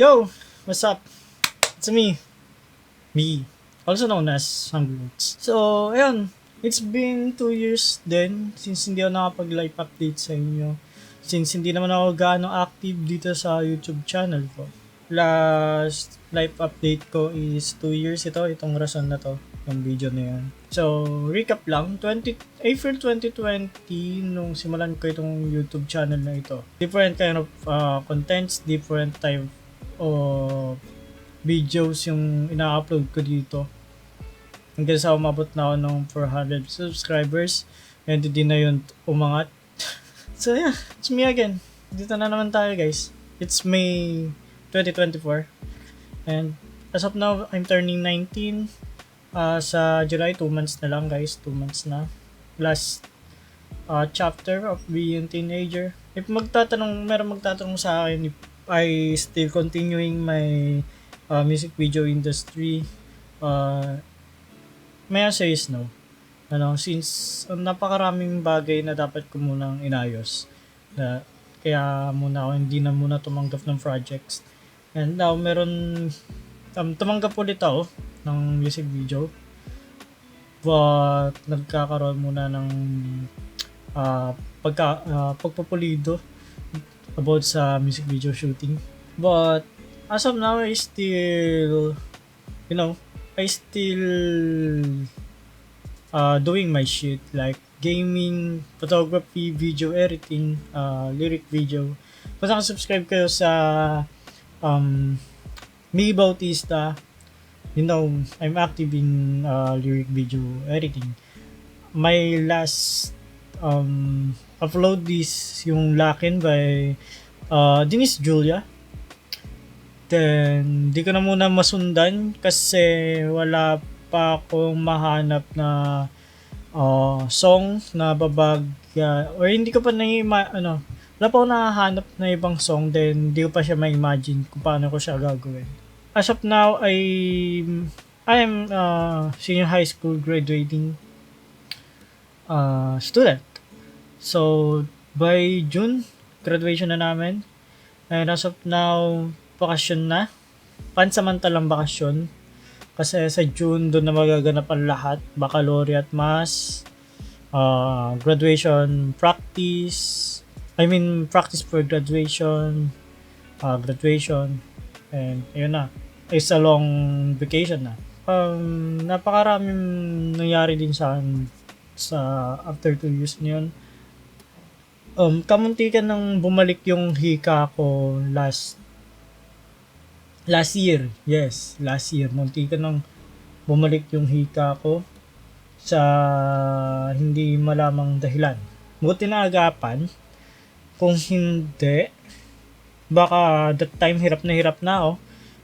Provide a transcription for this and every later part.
Yo, what's up? It's me. Me. Also known as Hungry Roots. So, ayun. It's been two years din since hindi ako nakapag-live update sa inyo. Since hindi naman ako gaano active dito sa YouTube channel ko. Last live update ko is two years ito, itong rason na to, yung video na yun. So, recap lang, 20, April 2020, nung simulan ko itong YouTube channel na ito. Different kind of uh, contents, different type of videos yung ina-upload ko dito. Hanggang sa umabot na ako ng 400 subscribers. And hindi na yun umangat. so yeah, it's me again. Dito na naman tayo guys. It's May 2024. And as of now, I'm turning 19. Uh, sa July, 2 months na lang guys. 2 months na. Last uh, chapter of being teenager. If magtatanong, meron magtatanong sa akin if I still continuing my uh, music video industry, uh, may answer is no. Ano, since uh, napakaraming bagay na dapat ko munang inayos. Na, kaya muna ako hindi na muna tumanggap ng projects. And now, meron, um, tumanggap ulit ako ng music video. But, nagkakaroon muna ng uh, pagka, uh, pagpupulido about sa music video shooting. But, as of now, I still, you know, I still uh, doing my shit like gaming, photography, video editing, uh, lyric video. Basta subscribe kayo sa um, Me Bautista. You know, I'm active in uh, lyric video editing. My last um, upload is yung Lakin by uh, Denise Julia. Then, di ko na muna masundan kasi wala pa akong mahanap na uh, song na babag uh, or hindi ko pa na ano wala pa akong nahahanap na ibang song then hindi ko pa siya ma-imagine kung paano ko siya gagawin. As of now, I I'm uh, senior high school graduating uh, student. So, by June, graduation na namin. And as of now, bakasyon na. Pansamantalang bakasyon. Kasi sa June, doon na magaganap ang lahat. Baccalaureate mass, uh, graduation practice, I mean, practice for graduation, uh, graduation, and yun na. Is a long vacation na. Um, napakaraming nangyari din sa sa after two years na yun um, kamuntikan nang bumalik yung hika ko last last year. Yes, last year. Muntikan nang bumalik yung hika ko sa hindi malamang dahilan. Buti na agapan. Kung hindi, baka that time hirap na hirap na ako.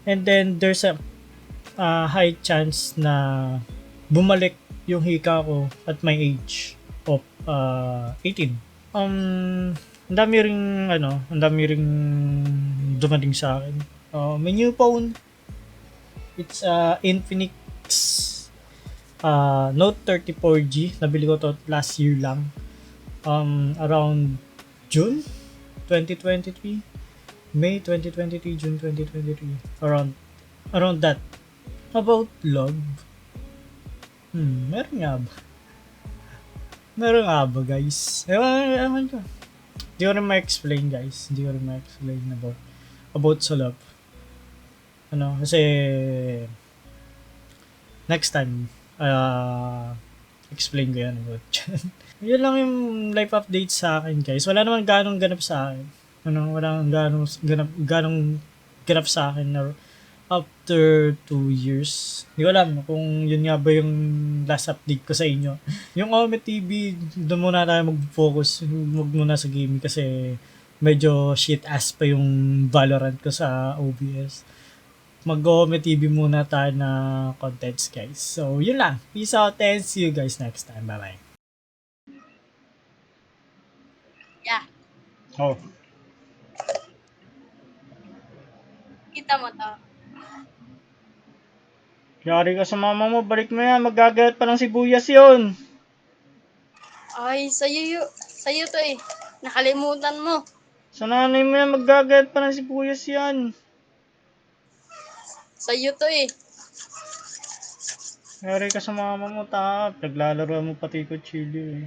And then there's a uh, high chance na bumalik yung hika ko at my age of uh, 18 um, ang dami ring, ano, ang dami ring dumating sa akin. Uh, may new phone. It's uh, Infinix uh, Note 34G. Nabili ko to last year lang. Um, around June 2023. May 2023, June 2023. Around, around that. About love. Hmm, meron nga ba? Meron nga ba, guys? Ewan, ewan ko. Hindi ko rin ma-explain, guys. Hindi ko rin ma-explain about, about sa love. Ano, kasi, next time, uh, explain ko yan about yan. Yun lang yung life update sa akin, guys. Wala naman ganong ganap sa akin. Ano, wala nang ganong ganap, ganong ganap sa akin na after two years. Hindi ko alam kung yun nga ba yung last update ko sa inyo. Yung Ome TV, doon muna tayo mag-focus. Huwag muna sa gaming kasi medyo shit ass pa yung Valorant ko sa OBS. Mag-Ome TV muna tayo na contents guys. So, yun lang. Peace out and see you guys next time. Bye-bye. Yeah. Oh. Kita mo to. Yari ka sa mama mo, balik mo yan. Magagayat pa ng sibuyas yun. Ay, sa'yo, yu- sa'yo to eh. Nakalimutan mo. Sa nanay mo yan, magagayat pa ng sibuyas yan. Sa'yo to eh. Yari ka sa mama mo, ta. Naglalaro mo pati ko chili eh.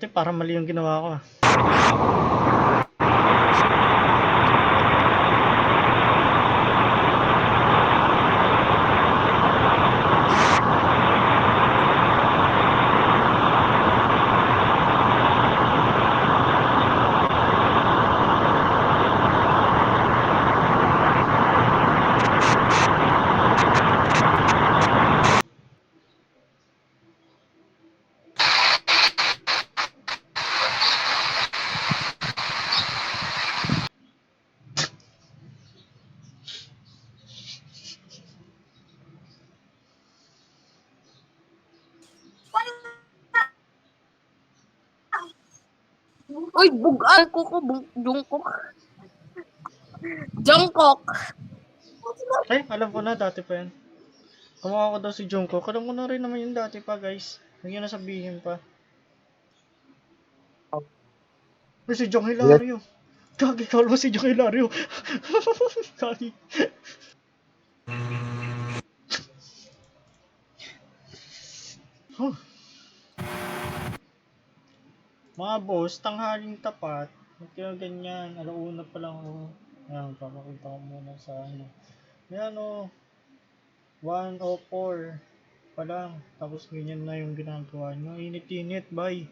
Takti, para mali yung ginawa ko ah. Uy, bugal ko ko. Jungkook. Jungkook. Eh, alam ko na, dati pa yan. Kumaka ko daw si Jungkook. Alam ko na rin naman yung dati pa, guys. Huwag yun na sabihin pa. Uy, si Jong Hilario. Gagi, kala mo si Jong Hilario. Gagi. Huh. Mga boss, tanghaling tapat. Kayo ganyan. Alauna pa lang ako. Ayan, papakita ko muna sa ano. Ayan o. 104 pa lang. Tapos ganyan na yung ginagawa nyo. Init-init, bye.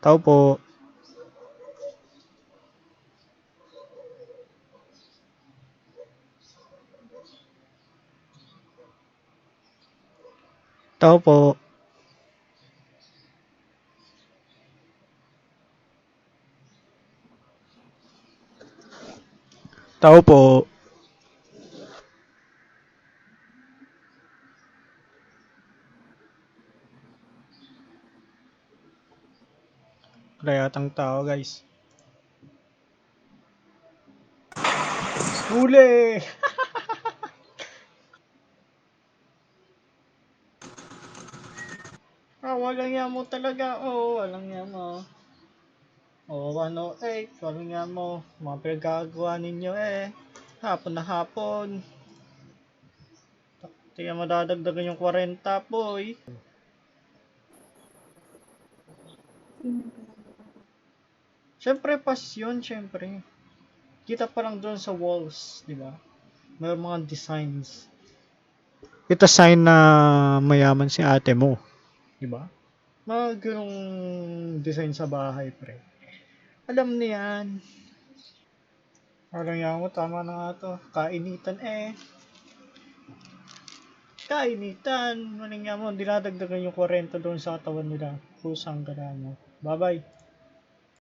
Tao po. Tao po. Tao po. Wala yatang tao, guys. Huli! ah, walang yan mo talaga. Oo, walang yan mo. Oo, 108. Walang yan mo. Mga pinagkagawa ninyo eh. Hapon na hapon. Tingnan madadagdagan yung 40, boy. Siyempre, pasyon, siyempre. Kita pa lang doon sa walls, di ba? May mga designs. Ito sign na mayaman si ate mo. Di ba? Mga ganong design sa bahay, pre. Alam niya yan. Alam niya mo, tama na nga to. Kainitan eh. Kainitan. Maling nga mo, dinadagdagan yung 40 doon sa katawan nila. Pusang gana mo. Bye-bye.